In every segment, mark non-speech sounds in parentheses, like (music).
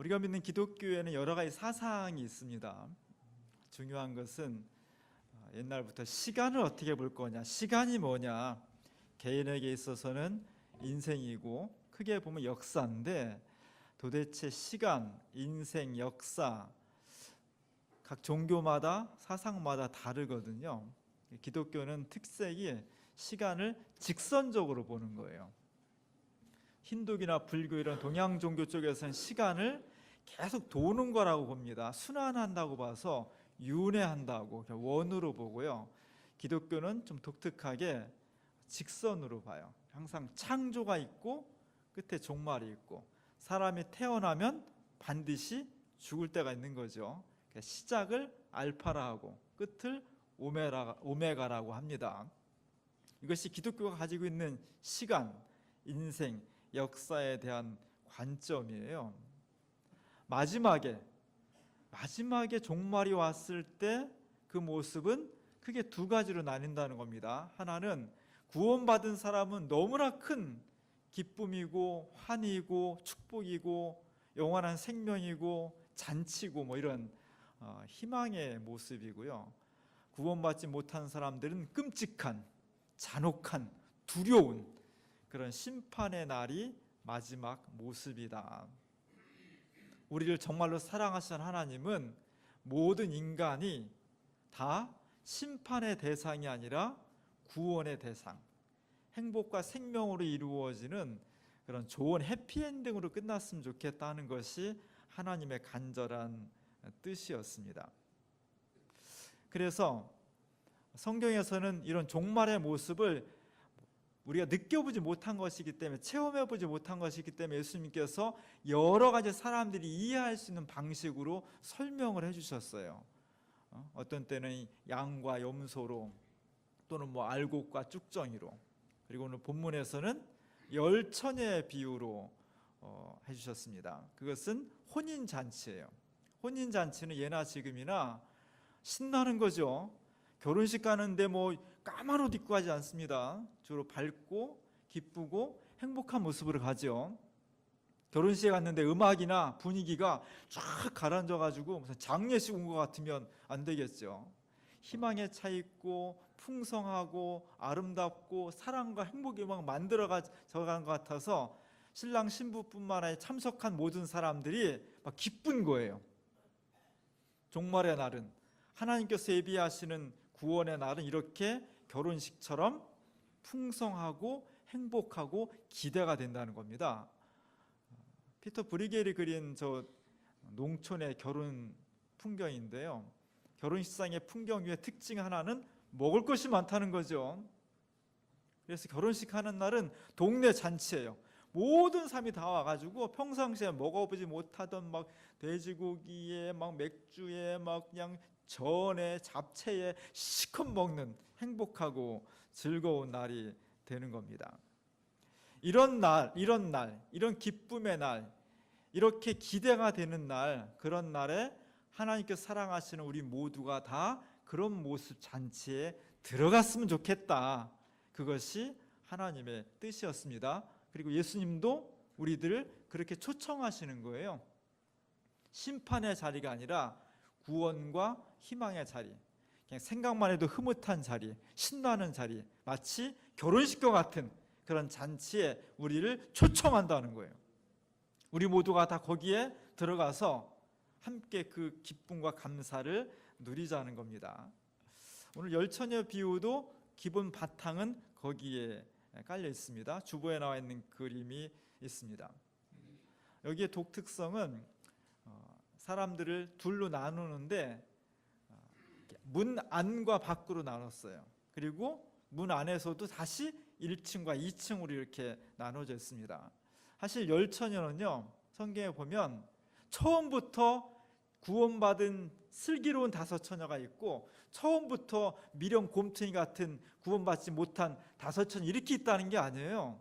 우리가 믿는 기독교에는 여러 가지 사상이 있습니다. 중요한 것은 어, 옛날부터 시간을 어떻게 볼 거냐, 시간이 뭐냐, 개인에게 있어서는 인생이고 크게 보면 역사인데 도대체 시간, 인생, 역사 각 종교마다 사상마다 다르거든요. 기독교는 특색이 시간을 직선적으로 보는 거예요. 힌두교나 불교 이런 동양 종교 쪽에서는 시간을 계속 도는 거라고 봅니다. 순환한다고 봐서 윤회한다고 원으로 보고요. 기독교는 좀 독특하게 직선으로 봐요. 항상 창조가 있고 끝에 종말이 있고 사람이 태어나면 반드시 죽을 때가 있는 거죠. 그러니까 시작을 알파라 하고 끝을 오메라, 오메가라고 합니다. 이것이 기독교가 가지고 있는 시간, 인생, 역사에 대한 관점이에요. 마지막에 마지막에 종말이 왔을 때 그 모습은 크게 두 가지로 나뉜다는 겁니다. 하나는 구원받은 사람은 너무나 큰 기쁨이고 환희고 축복이고 영원한 생명이고 잔치고 뭐 이런 어, 희망의 모습이고요. 구원받지 못한 사람들은 끔찍한 잔혹한 두려운 그런 심판의 날이 마지막 모습이다. 우리를 정말로 사랑하시는 하나님은 모든 인간이 다 심판의 대상이 아니라 구원의 대상, 행복과 생명으로 이루어지는 그런 좋은 해피엔딩으로 끝났으면 좋겠다는 것이 하나님의 간절한 뜻이었습니다. 그래서 성경에서는 이런 종말의 모습을 우리가 느껴보지 못한 것이기 때문에 체험해보지 못한 것이기 때문에 예수님께서 여러 가지 사람들이 이해할 수 있는 방식으로 설명을 해주셨어요. 어? 어떤 때는 양과 염소로 또는 뭐 알곡과 쭉정이로 그리고 오늘 본문에서는 열 처녀의 비유로 어, 해주셨습니다. 그것은 혼인 잔치예요. 혼인 잔치는 예나 지금이나 신나는 거죠. 결혼식 가는데 뭐 까만 옷 입고 하지 않습니다. 주로 밝고 기쁘고 행복한 모습으로 가죠. 결혼식에 갔는데 음악이나 분위기가 쫙 가라앉아 가지고 무슨 장례식 온 것 같으면 안 되겠죠. 희망에 차 있고 풍성하고 아름답고 사랑과 행복이 막 만들어가져 가는 것 같아서 신랑 신부뿐만 아니라 참석한 모든 사람들이 막 기쁜 거예요. 종말의 날은 하나님께서 예비하시는 구원의 날은 이렇게 결혼식처럼 풍성하고 행복하고 기대가 된다는 겁니다. 피터 브리겔이 그린 저 농촌의 결혼 풍경인데요. 결혼식상의 풍경 위에 특징 하나는 먹을 것이 많다는 거죠. 그래서 결혼식 하는 날은 동네 잔치예요. 모든 사람이 다 와가지고 평상시에 먹어보지 못하던 막 돼지고기에 막 맥주에 막 그냥 전에 잡채에 시컷 먹는 행복하고 즐거운 날이 되는 겁니다. 이런 날, 이런 날, 이런 기쁨의 날, 이렇게 기대가 되는 날, 그런 날에 하나님께서 사랑하시는 우리 모두가 다 그런 모습 잔치에 들어갔으면 좋겠다. 그것이 하나님의 뜻이었습니다. 그리고 예수님도 우리들을 그렇게 초청하시는 거예요. 심판의 자리가 아니라 구원과 희망의 자리. 그냥 생각만 해도 흐뭇한 자리, 신나는 자리, 마치 결혼식과 같은 그런 잔치에 우리를 초청한다는 거예요. 우리 모두가 다 거기에 들어가서 함께 그 기쁨과 감사를 누리자는 겁니다. 오늘 열처녀 비유도 기본 바탕은 거기에 깔려 있습니다. 주보에 나와 있는 그림이 있습니다. 여기에 독특성은 어, 사람들을 둘로 나누는데 어, 문 안과 밖으로 나눴어요. 그리고 문 안에서도 다시 1층과 2층으로 이렇게 나눠져 있습니다. 사실 열처녀는요 성경에 보면 처음부터 구원받은 슬기로운 다섯 처녀가 있고 처음부터 미련 곰탱이 같은 구원받지 못한 다섯 처녀 이렇게 있다는 게 아니에요.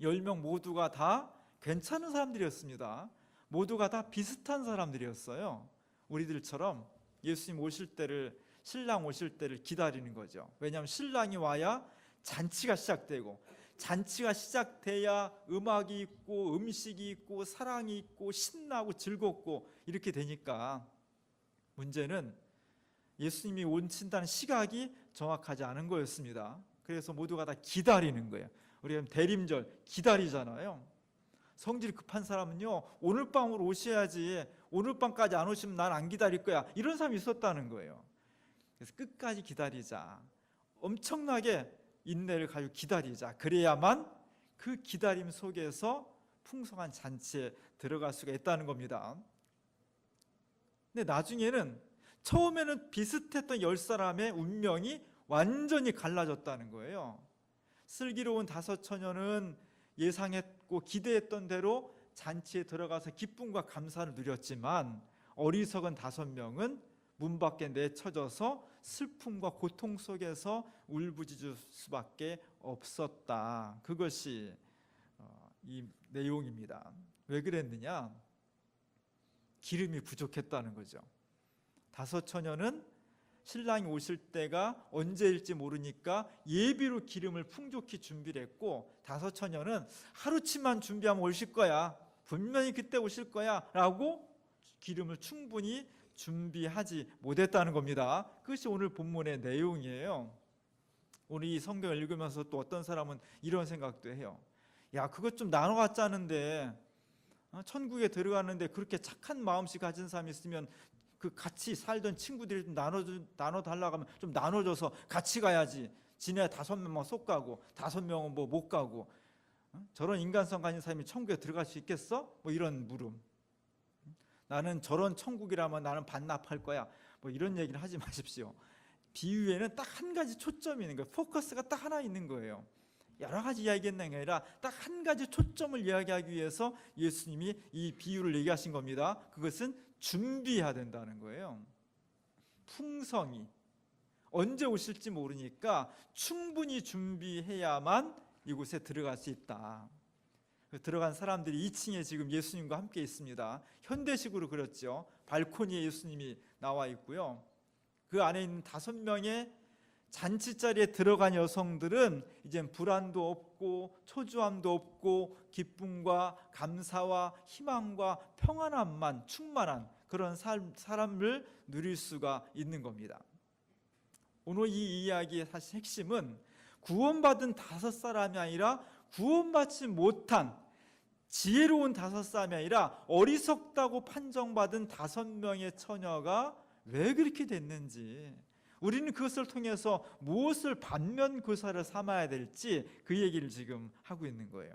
열 명 모두가 다 괜찮은 사람들이었습니다. 모두가 다 비슷한 사람들이었어요. 우리들처럼 예수님 오실 때를 신랑 오실 때를 기다리는 거죠. 왜냐하면 신랑이 와야 잔치가 시작되고 잔치가 시작돼야 음악이 있고 음식이 있고 사랑이 있고 신나고 즐겁고 이렇게 되니까 문제는 예수님이 온친다는 시각이 정확하지 않은 거였습니다. 그래서 모두가 다 기다리는 거예요. 우리가 대림절 기다리잖아요. 성질 급한 사람은요 오늘 밤으로 오셔야지 오늘 밤까지 안 오시면 난 안 기다릴 거야 이런 사람이 있었다는 거예요. 그래서 끝까지 기다리자. 엄청나게 인내를 가지고 기다리자. 그래야만 그 기다림 속에서 풍성한 잔치에 들어갈 수가 있다는 겁니다. 근데 나중에는 처음에는 비슷했던 열 사람의 운명이 완전히 갈라졌다는 거예요. 슬기로운 다섯 처녀는 예상했고 기대했던 대로 잔치에 들어가서 기쁨과 감사를 누렸지만 어리석은 다섯 명은 문 밖에 내쳐져서 슬픔과 고통 속에서 울부짖을 수밖에 없었다. 그것이 어, 이 내용입니다. 왜 그랬느냐? 기름이 부족했다는 거죠. 다섯 처녀는 신랑이 오실 때가 언제일지 모르니까 예비로 기름을 풍족히 준비를 했고 다섯 처녀는 하루치만 준비하면 오실 거야. 분명히 그때 오실 거야. 라고 기름을 충분히 준비하지 못했다는 겁니다. 그것이 오늘 본문의 내용이에요. 이 성경을 읽으면서 또 어떤 사람은 이런 생각도 해요. 야, 그것 좀 나눠 갖자는데 어, 천국에 들어가는데 그렇게 착한 마음씨 가진 사람이 있으면 그 같이 살던 친구들이 좀 나눠 나눠 달라고 하면 좀 나눠줘서 같이 가야지. 지네 다섯 명만 속 가고 다섯 명은 뭐 못 가고 어? 저런 인간성 가진 사람이 천국에 들어갈 수 있겠어? 뭐 이런 물음. 나는 저런 천국이라면 나는 반납할 거야. 뭐 이런 얘기를 하지 (laughs) 마십시오. 비유에는 딱 한 가지 초점이 있는 거예요. 포커스가 딱 하나 있는 거예요. 여러 가지 이야기했는 게 아니라 딱 한 가지 초점을 이야기하기 위해서 예수님이 이 비유를 얘기하신 겁니다. 그것은 준비해야 된다는 거예요. 풍성이 언제 오실지 모르니까 충분히 준비해야만 이곳에 들어갈 수 있다. 그 들어간 사람들이 2층에 지금 예수님과 함께 있습니다. 현대식으로 그렸죠. 발코니에 예수님이 나와 있고요. 그 안에 있는 다섯 명의 잔치 자리에 들어간 여성들은 이젠 불안도 없고 초조함도 없고 기쁨과 감사와 희망과 평안함만 충만한 그런 삶, 사람을 누릴 수가 있는 겁니다. 오늘 이 이야기의 사실 핵심은 구원받은 다섯 사람이 아니라 구원받지 못한 지혜로운 다섯 사람이 아니라 어리석다고 판정받은 다섯 명의 처녀가 왜 그렇게 됐는지 우리는 그것을 통해서 무엇을 반면 교사를 삼아야 될지 그 얘기를 지금 하고 있는 거예요.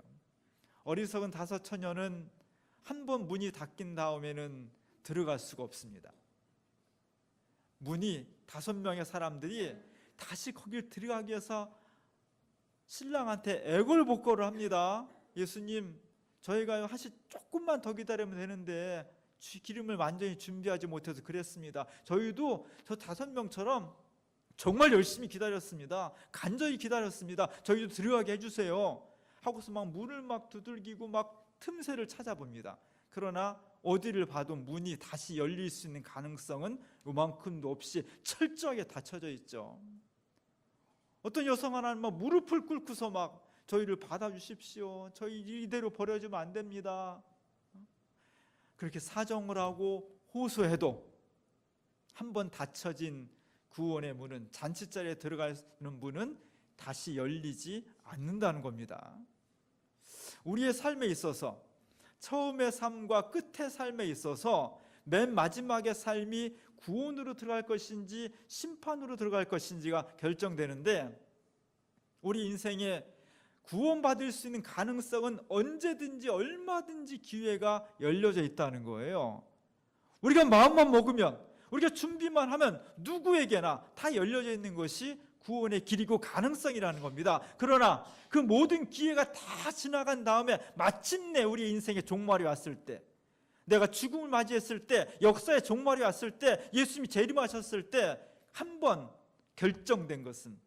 어리석은 다섯 처녀는 한 번 문이 닫힌 다음에는 들어갈 수가 없습니다. 문이 다섯 명의 사람들이 다시 거길 들어가기 위해서 신랑한테 애걸복걸을 합니다. 예수님, 저희가 사실 조금만 더 기다리면 되는데 기름을 완전히 준비하지 못해서 그랬습니다. 저희도 저 다섯 명처럼 정말 열심히 기다렸습니다. 간절히 기다렸습니다. 저희도 들어가게 해주세요. 하고서 막 문을 막 두들기고 막 틈새를 찾아봅니다. 그러나 어디를 봐도 문이 다시 열릴 수 있는 가능성은 요만큼도 없이 철저하게 닫혀져 있죠. 어떤 여성 하나는 막 무릎을 꿇고서 막 저희를 받아주십시오. 저희 이대로 버려주면 안 됩니다. 그렇게 사정을 하고 호소해도 한 번 닫혀진 구원의 문은 잔치자리에 들어가는 문은 다시 열리지 않는다는 겁니다. 우리의 삶에 있어서 처음의 삶과 끝의 삶에 있어서 맨 마지막의 삶이 구원으로 들어갈 것인지 심판으로 들어갈 것인지가 결정되는데 우리 인생에 구원받을 수 있는 가능성은 언제든지 얼마든지 기회가 열려져 있다는 거예요. 우리가 마음만 먹으면 우리가 준비만 하면 누구에게나 다 열려져 있는 것이 구원의 길이고 가능성이라는 겁니다. 그러나 그 모든 기회가 다 지나간 다음에 마침내 우리 인생의 종말이 왔을 때 내가 죽음을 맞이했을 때 역사의 종말이 왔을 때 예수님이 재림하셨을 때 한 번 결정된 것은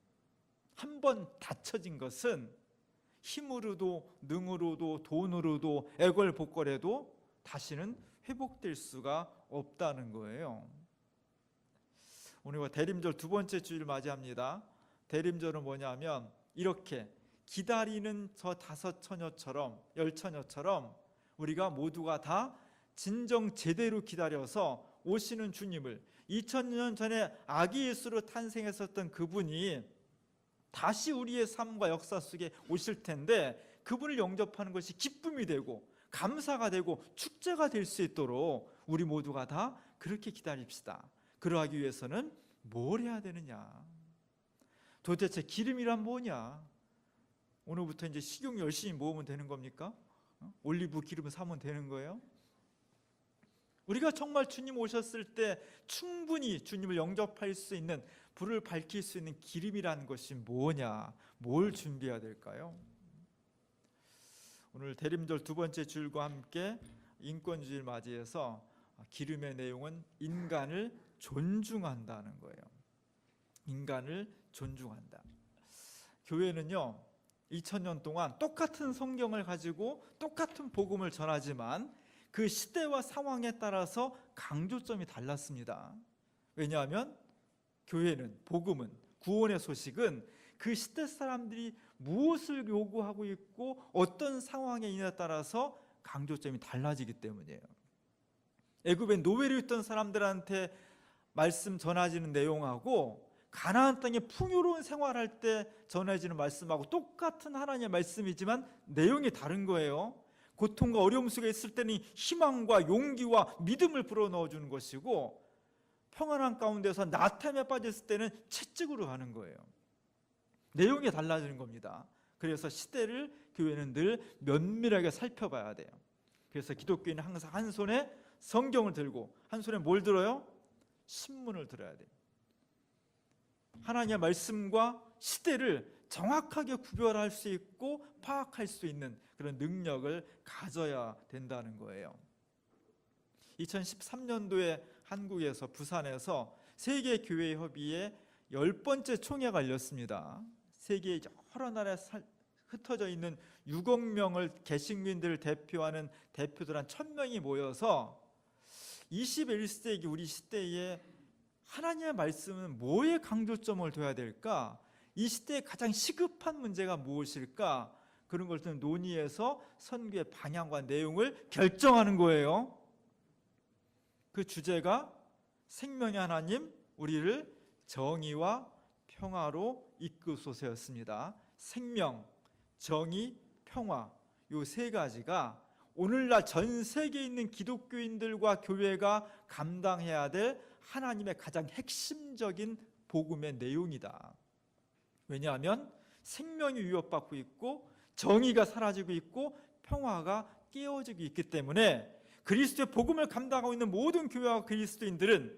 한 번 닫혀진 것은 힘으로도 능으로도 돈으로도 애걸복걸해도 다시는 회복될 수가 없다는 거예요. 오늘 대림절 두 번째 주일 맞이합니다. 대림절은 뭐냐면 이렇게 기다리는 저 다섯 처녀처럼 열 처녀처럼 우리가 모두가 다 진정 제대로 기다려서 오시는 주님을 2000년 전에 아기 예수로 탄생했었던 그분이 다시 우리의 삶과 역사 속에 오실 텐데 그분을 영접하는 것이 기쁨이 되고 감사가 되고 축제가 될 수 있도록 우리 모두가 다 그렇게 기다립시다. 그러하기 위해서는 뭘 해야 되느냐? 도대체 기름이란 뭐냐? 오늘부터 이제 식용 열심히 모으면 되는 겁니까? 어? 올리브 기름 사면 되는 거예요? 우리가 정말 주님 오셨을 때 충분히 주님을 영접할 수 있는 불을 밝힐 수 있는 기름이라는 것이 뭐냐? 뭘 준비해야 될까요? 오늘 대림절 두 번째 주일과 함께 인권주의를 맞이해서 기름의 내용은 인간을 존중한다는 거예요. 인간을 존중한다. 교회는요, 2000년 동안 똑같은 성경을 가지고 똑같은 복음을 전하지만 그 시대와 상황에 따라서 강조점이 달랐습니다. 왜냐하면 교회는 복음은 구원의 소식은 그 시대 사람들이 무엇을 요구하고 있고 어떤 상황에 있냐에 따라서 강조점이 달라지기 때문이에요. 애굽에 노예로 있던 사람들한테 말씀 전하지는 내용하고 가나안 땅에 풍요로운 생활할 때 전해지는 말씀하고 똑같은 하나님의 말씀이지만 내용이 다른 거예요. 고통과 어려움 속에 있을 때는 희망과 용기와 믿음을 불어넣어 주는 것이고 평안한 가운데서 나탐에 빠졌을 때는 채찍으로 가는 거예요. 내용이 달라지는 겁니다. 그래서 시대를 교회는 늘 면밀하게 살펴봐야 돼요. 그래서 기독교인은 항상 한 손에 성경을 들고 한 손에 뭘 들어요? 신문을 들어야 돼요. 하나님의 말씀과 시대를 정확하게 구별할 수 있고 파악할 수 있는 그런 능력을 가져야 된다는 거예요. 2013년도에 한국에서 부산에서 세계 교회 협의회 열 번째 총회가 열렸습니다. 세계 여러 나라에 살, 흩어져 있는 6억 명을 개식민들을 대표하는 대표들 한 1000명이 모여서 21세기 우리 시대에 하나님의 말씀은 뭐에 강조점을 둬야 될까? 이 시대에 가장 시급한 문제가 무엇일까? 그런 것을 논의해서 선교의 방향과 내용을 결정하는 거예요. 그 주제가 생명의 하나님 우리를 정의와 평화로 이끄소서였습니다. 생명, 정의, 평화 요 세 가지가 오늘날 전 세계에 있는 기독교인들과 교회가 감당해야 될 하나님의 가장 핵심적인 복음의 내용이다. 왜냐하면 생명이 위협받고 있고 정의가 사라지고 있고 평화가 깨어지고 있기 때문에 그리스도의 복음을 감당하고 있는 모든 교회와 그리스도인들은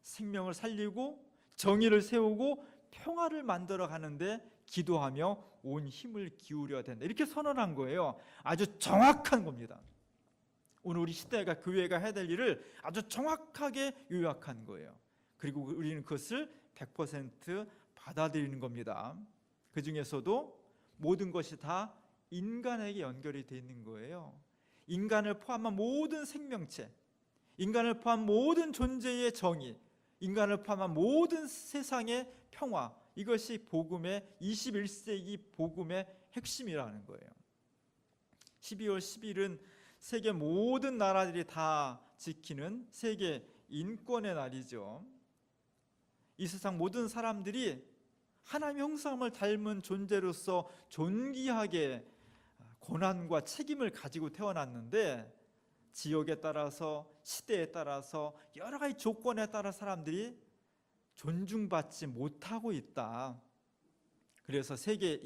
생명을 살리고 정의를 세우고 평화를 만들어 가는데 기도하며 온 힘을 기울여야 된다. 이렇게 선언한 거예요. 아주 정확한 겁니다. 오늘 우리 시대가 교회가 해야 될 일을 아주 정확하게 요약한 거예요. 그리고 우리는 그것을 100% 받아들이는 겁니다. 그 중에서도 모든 것이 다 인간에게 연결이 되어 있는 거예요. 인간을 포함한 모든 생명체, 인간을 포함한 모든 존재의 정의, 인간을 포함한 모든 세상의 평화, 이것이 복음의 21세기 복음의 핵심이라는 거예요. 12월 10일은 세계 모든 나라들이 다 지키는 세계 인권의 날이죠. 이 세상 모든 사람들이 하나님의 형상을 닮은 존재로서 존귀하게 고난과 책임을 가지고 태어났는데 지역에 따라서 시대에 따라서 여러 가지 조건에 따라 사람들이 존중받지 못하고 있다. 그래서 세계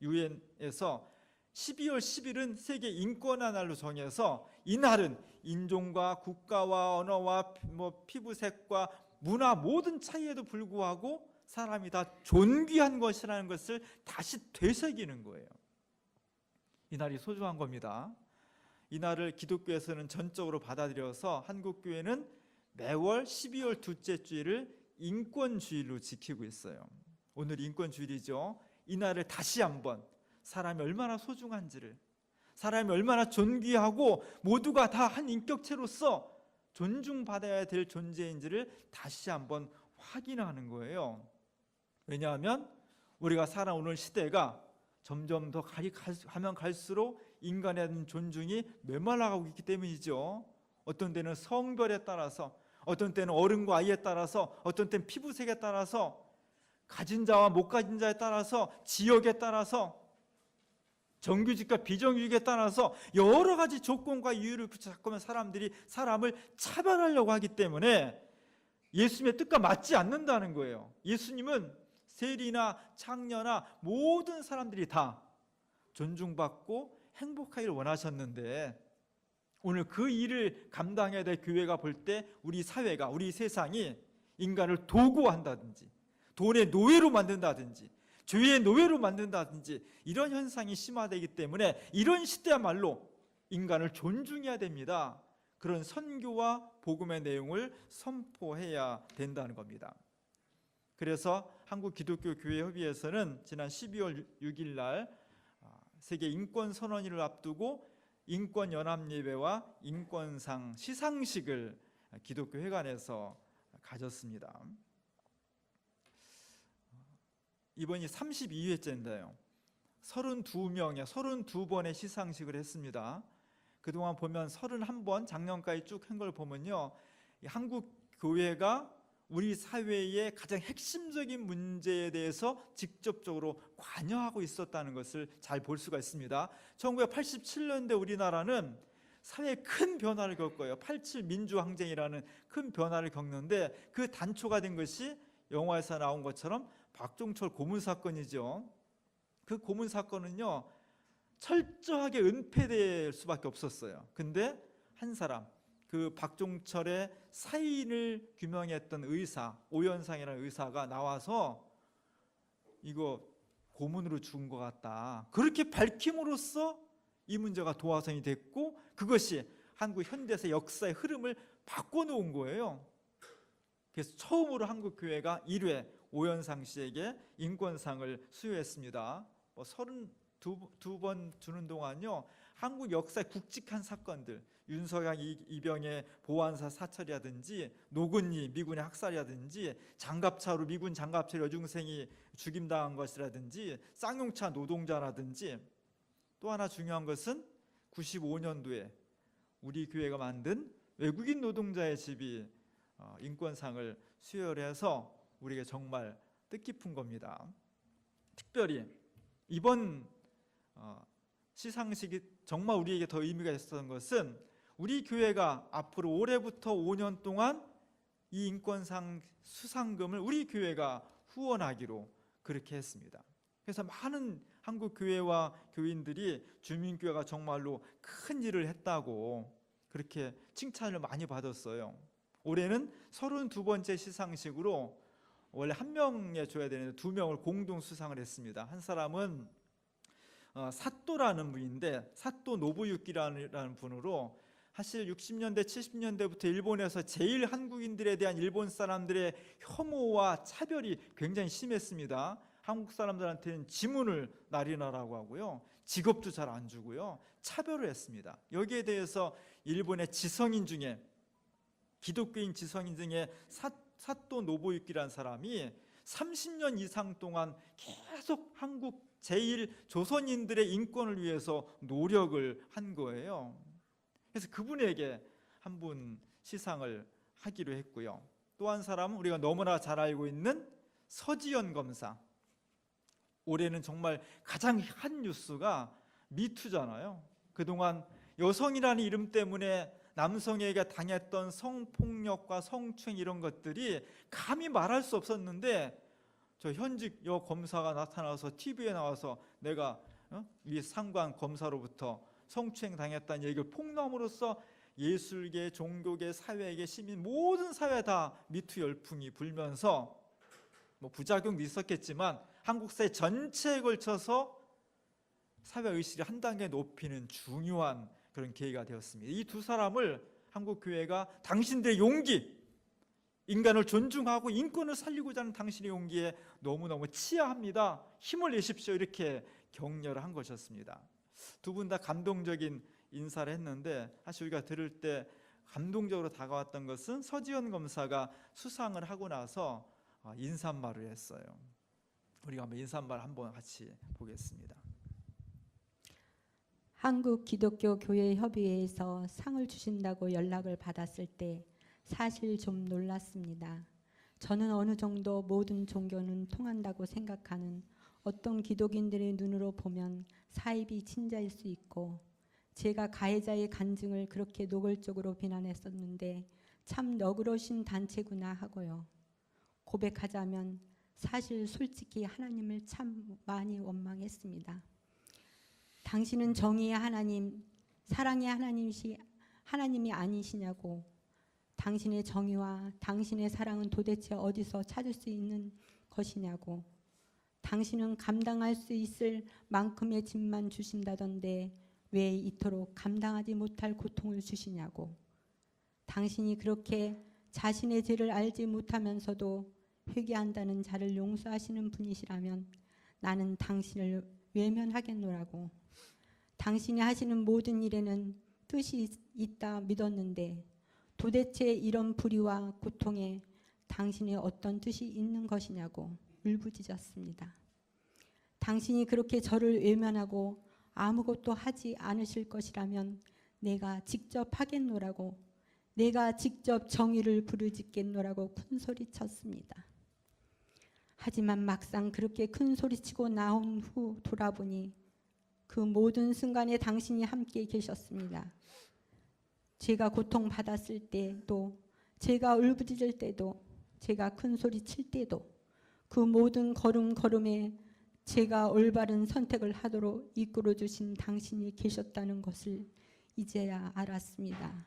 유엔에서 12월 10일은 세계 인권의 날로 정해서 이 날은 인종과 국가와 언어와 뭐 피부색과 문화 모든 차이에도 불구하고 사람이 다 존귀한 것이라는 것을 다시 되새기는 거예요. 이 날이 소중한 겁니다. 이 날을 기독교에서는 전적으로 받아들여서 한국 교회는 매월 12월 둘째 주일을 인권주일로 지키고 있어요. 오늘 인권주일이죠. 이 날을 다시 한번 사람이 얼마나 소중한지를 사람이 얼마나 존귀하고 모두가 다 한 인격체로서 존중받아야 될 존재인지를 다시 한번 확인하는 거예요. 왜냐하면 우리가 살아오는 시대가 점점 더 가면 갈수록 인간에 대한 존중이 메말라가고 있기 때문이죠. 어떤 때는 성별에 따라서, 어떤 때는 어른과 아이에 따라서, 어떤 때는 피부색에 따라서, 가진 자와 못 가진 자에 따라서, 지역에 따라서, 정규직과 비정규직에 따라서 여러 가지 조건과 이유를 붙여잡고면 사람들이 사람을 차별하려고 하기 때문에 예수님의 뜻과 맞지 않는다는 거예요. 예수님은 세리나 창녀나 모든 사람들이 다 존중받고 행복하기를 원하셨는데 오늘 그 일을 감당해야 될 교회가 볼 때 우리 사회가 우리 세상이 인간을 도구한다든지 돈의 노예로 만든다든지 죄의 노예로 만든다든지 이런 현상이 심화되기 때문에 이런 시대야말로 인간을 존중해야 됩니다. 그런 선교와 복음의 내용을 선포해야 된다는 겁니다. 그래서 한국 기독교 교회 협의회에서는 지난 12월 6일 날 아, 세계 인권 선언일을 앞두고 인권 연합 예배와 인권상 시상식을 기독교 회관에서 가졌습니다. 이번이 32회째인데요. 32명의 32번의 시상식을 했습니다. 그동안 보면 31번 작년까지 쭉 한 걸 보면요. 이 한국 교회가 우리 사회의 가장 핵심적인 문제에 대해서 직접적으로 관여하고 있었다는 것을 잘 볼 수가 있습니다. 1987년대 우리나라는 사회에 큰 변화를 겪어요. 87 민주항쟁이라는 큰 변화를 겪는데 그 단초가 된 것이 영화에서 나온 것처럼 박종철 고문 사건이죠. 그 고문 사건은요 철저하게 은폐될 수밖에 없었어요. 근데 한 사람 그 박종철의 사인을 규명했던 의사 오연상이라는 의사가 나와서 이거 고문으로 죽은 것 같다. 그렇게 밝힘으로써 이 문제가 도화선이 됐고 그것이 한국 현대사 역사의 흐름을 바꿔놓은 거예요. 그래서 처음으로 한국 교회가 1회 오연상 씨에게 인권상을 수여했습니다. 뭐 32번 주는 동안요. 한국 역사의 굵직한 사건들 윤석열 이- 이병의 보안사 사찰이라든지 노근이 미군의 학살이라든지 장갑차로 미군 장갑차 여중생이 죽임당한 것이라든지 쌍용차 노동자라든지 또 하나 중요한 것은 95년도에 우리 교회가 만든 외국인 노동자의 집이 어, 인권상을 수여해서 우리에게 정말 뜻깊은 겁니다. 특별히 이번 어, 시상식이 정말 우리에게 더 의미가 있었던 것은 우리 교회가 앞으로 올해부터 5년 동안 이 인권상 수상금을 우리 교회가 후원하기로 그렇게 했습니다. 그래서 많은 한국 교회와 교인들이 주민교회가 정말로 큰 일을 했다고 그렇게 칭찬을 많이 받았어요. 올해는 32번째 시상식으로 원래 한 명에 줘야 되는데 두 명을 공동 수상을 했습니다. 한 사람은 어, 사또라는 분인데 사또 노부유키라는 분으로 사실 60년대 70년대부터 일본에서 제일 한국인들에 대한 일본 사람들의 혐오와 차별이 굉장히 심했습니다. 한국 사람들한테는 지문을 날인하라고 하고요. 직업도 잘 안 주고요. 차별을 했습니다. 여기에 대해서 일본의 지성인 중에 기독교인 지성인 중에 사, 사또 노부유키라는 사람이 30년 이상 동안 계속 한국 제일 조선인들의 인권을 위해서 노력을 한 거예요. 그래서 그분에게 한 분 시상을 하기로 했고요. 또 한 사람은 우리가 너무나 잘 알고 있는 서지연 검사. 올해는 정말 가장 한 뉴스가 미투잖아요. 그동안 여성이라는 이름 때문에 남성에게 당했던 성폭력과 성추행 이런 것들이 감히 말할 수 없었는데 저 현직 여 검사가 나타나서 TV에 나와서 내가 어? 위 상관 검사로부터 성추행 당했다는 얘기를 폭로함으로써 예술계, 종교계, 사회계, 시민 모든 사회 다 미투 열풍이 불면서 뭐 부작용도 있었겠지만 한국 사회 전체에 걸쳐서 사회 의식을 한 단계 높이는 중요한 그런 계기가 되었습니다. 이 두 사람을 한국 교회가 당신들의 용기, 인간을 존중하고 인권을 살리고자 하는 당신의 용기에 너무너무 치하합니다. 힘을 내십시오. 이렇게 격려를 한 것이었습니다. 두 분 다 감동적인 인사를 했는데 사실 우리가 들을 때 감동적으로 다가왔던 것은 서지현 검사가 수상을 하고 나서 아, 인사말을 했어요. 우리가 한번 인사말 한번 같이 보겠습니다. 한국 기독교 교회 협의회에서 상을 주신다고 연락을 받았을 때 사실 좀 놀랐습니다. 저는 어느 정도 모든 종교는 통한다고 생각하는 어떤 기독인들의 눈으로 보면 사입이 친자일 수 있고 제가 가해자의 간증을 그렇게 노골적으로 비난했었는데 참 너그러신 단체구나 하고요. 고백하자면 사실 솔직히 하나님을 참 많이 원망했습니다. 당신은 정의의 하나님, 사랑의 하나님이시 하나님이 아니시냐고. 당신의 정의와 당신의 사랑은 도대체 어디서 찾을 수 있는 것이냐고. 당신은 감당할 수 있을 만큼의 짐만 주신다던데 왜 이토록 감당하지 못할 고통을 주시냐고. 당신이 그렇게 자신의 죄를 알지 못하면서도 회개한다는 자를 용서하시는 분이시라면 나는 당신을 외면하겠노라고. 당신이 하시는 모든 일에는 뜻이 있다 믿었는데 도대체 이런 불의와 고통에 당신의 어떤 뜻이 있는 것이냐고 울부짖었습니다. 당신이 그렇게 저를 외면하고 아무것도 하지 않으실 것이라면 내가 직접 하겠노라고 내가 직접 정의를 부르짖겠노라고 큰 소리 쳤습니다. 하지만 막상 그렇게 큰 소리치고 나온 후 돌아보니 그 모든 순간에 당신이 함께 계셨습니다. 제가 고통 받았을 때도 제가 울부짖을 때도 제가 큰 소리 칠 때도 그 모든 걸음 걸음에 제가 올바른 선택을 하도록 이끌어 주신 당신이 계셨다는 것을 이제야 알았습니다.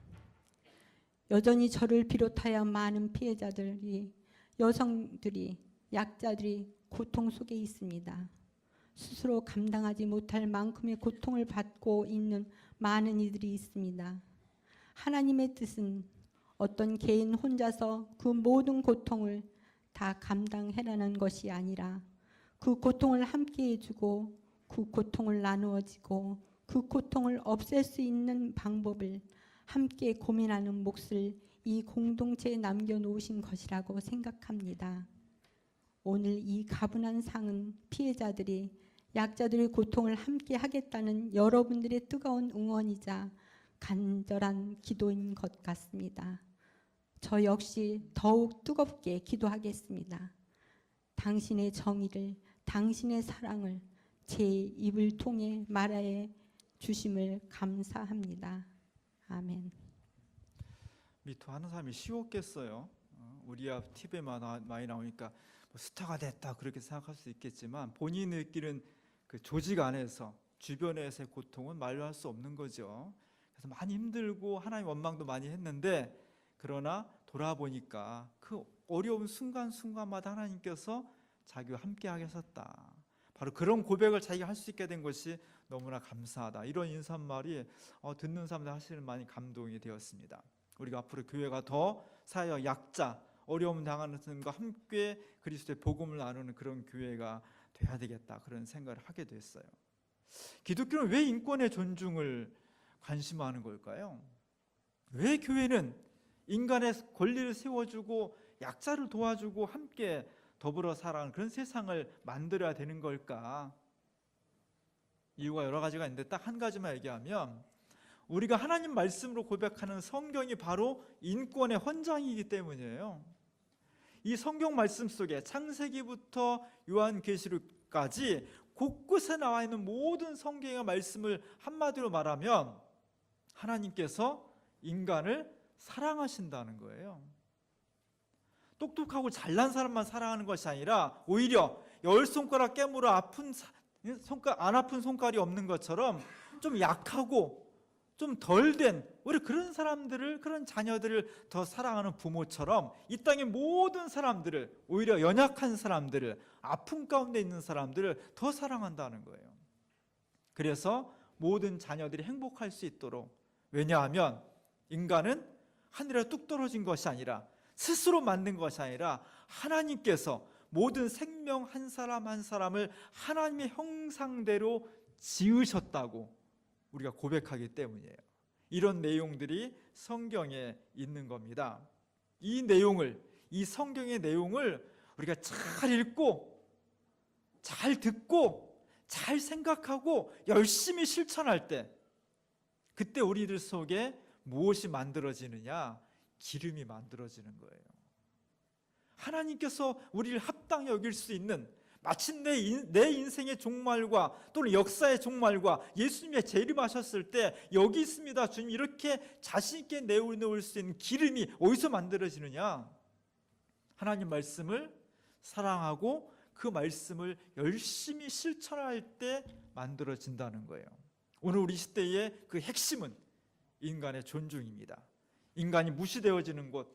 여전히 저를 비롯하여 많은 피해자들이 여성들이 약자들이 고통 속에 있습니다. 스스로 감당하지 못할 만큼의 고통을 받고 있는 많은 이들이 있습니다. 하나님의 뜻은 어떤 개인 혼자서 그 모든 고통을 다 감당해라는 것이 아니라 그 고통을 함께 해주고 그 고통을 나누어지고 그 고통을 없앨 수 있는 방법을 함께 고민하는 몫을 이 공동체에 남겨놓으신 것이라고 생각합니다. 오늘 이 가분한 상은 피해자들이 약자들의 고통을 함께 하겠다는 여러분들의 뜨거운 응원이자 간절한 기도인 것 같습니다. 저 역시 더욱 뜨겁게 기도하겠습니다. 당신의 정의를, 당신의 사랑을 제 입을 통해 말해 주심을 감사합니다. 아멘. 미투 하는 사람이 쉬웠겠어요. 어, 우리 앞 TV에만 나- 많이 나오니까 뭐 스타가 됐다 그렇게 생각할 수 있겠지만 본인이 느끼는 그 조직 안에서 주변에서의 고통은 말로 할 수 없는 거죠. 그래서 많이 힘들고 하나님 원망도 많이 했는데 그러나 돌아보니까 그 어려운 순간 순간마다 하나님께서 자기와 함께 하겠었다. 바로 그런 고백을 자기가 할 수 있게 된 것이 너무나 감사하다. 이런 인사말이 어, 듣는 사람들 사실은 많이 감동이 되었습니다. 우리가 앞으로 교회가 더 사회 약자, 어려움 당하는 사람과 함께 그리스도의 복음을 나누는 그런 교회가 돼야 되겠다 그런 생각을 하게 됐어요. 기독교는 왜 인권의 존중을 관심하는 걸까요? 왜 교회는 인간의 권리를 세워주고 약자를 도와주고 함께 더불어 살아가는 그런 세상을 만들어야 되는 걸까? 이유가 여러 가지가 있는데 딱 한 가지만 얘기하면 우리가 하나님 말씀으로 고백하는 성경이 바로 인권의 헌장이기 때문이에요. 이 성경 말씀 속에 창세기부터 요한계시록까지 곳곳에 나와 있는 모든 성경의 말씀을 한마디로 말하면 하나님께서 인간을 사랑하신다는 거예요. 똑똑하고 잘난 사람만 사랑하는 것이 아니라 오히려 열 손가락 깨물어 아픈 사- 손가 안 아픈 손가락이 없는 것처럼 좀 약하고 좀 덜 된 우리 그런 사람들을 그런 자녀들을 더 사랑하는 부모처럼 이 땅의 모든 사람들을 오히려 연약한 사람들을 아픔 가운데 있는 사람들을 더 사랑한다는 거예요. 그래서 모든 자녀들이 행복할 수 있도록 왜냐하면 인간은 하늘에 뚝 떨어진 것이 아니라 스스로 만든 것이 아니라 하나님께서 모든 생명 한 사람 한 사람을 하나님의 형상대로 지으셨다고 우리가 고백하기 때문이에요. 이런 내용들이 성경에 있는 겁니다. 이 내용을 이 성경의 내용을 우리가 잘 읽고 잘 듣고 잘 생각하고 열심히 실천할 때 그때 우리들 속에 무엇이 만들어지느냐? 기름이 만들어지는 거예요. 하나님께서 우리를 합당히 여길 수 있는 마침내 인- 내 인생의 종말과 또는 역사의 종말과 예수님의 재림하셨을 때 여기 있습니다. 주님 이렇게 자신 있게 내어놓을 수 있는 기름이 어디서 만들어지느냐? 하나님 말씀을 사랑하고 그 말씀을 열심히 실천할 때 만들어진다는 거예요. 오늘 우리 시대의 그 핵심은 인간의 존중입니다. 인간이 무시되어지는 곳,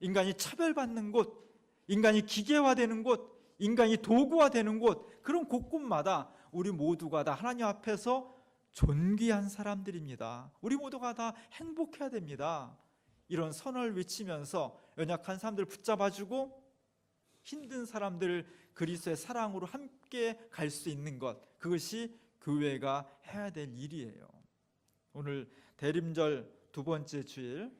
인간이 차별받는 곳, 인간이 기계화되는 곳, 인간이 도구화되는 곳, 그런 곳곳마다 우리 모두가 다 하나님 앞에서 존귀한 사람들입니다. 우리 모두가 다 행복해야 됩니다. 이런 선언을 외치면서 연약한 사람들을 붙잡아주고 힘든 사람들을 그리스도의 사랑으로 함께 갈 수 있는 것 그것이 교회가 해야 될 일이에요. 오늘 대림절 두 번째 주일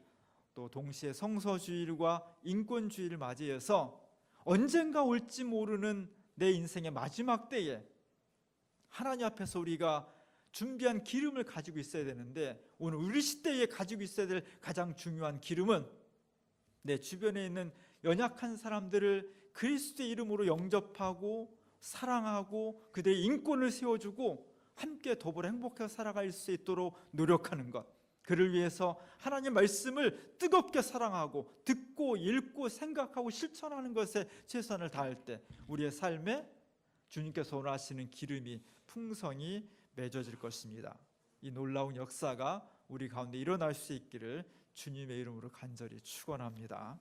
또 동시에 성서주일과 인권주일을 맞이해서 언젠가 올지 모르는 내 인생의 마지막 때에 하나님 앞에서 우리가 준비한 기름을 가지고 있어야 되는데 오늘 우리 시대에 가지고 있어야 될 가장 중요한 기름은 내 주변에 있는 연약한 사람들을 그리스도의 이름으로 영접하고 사랑하고 그들의 인권을 세워주고 함께 더불어 행복하게 살아갈 수 있도록 노력하는 것. 그를 위해서 하나님 말씀을 뜨겁게 사랑하고 듣고 읽고 생각하고 실천하는 것에 최선을 다할 때 우리의 삶에 주님께서 원하시는 기름이 풍성히 맺어질 것입니다. 이 놀라운 역사가 우리 가운데 일어날 수 있기를 주님의 이름으로 간절히 축원합니다.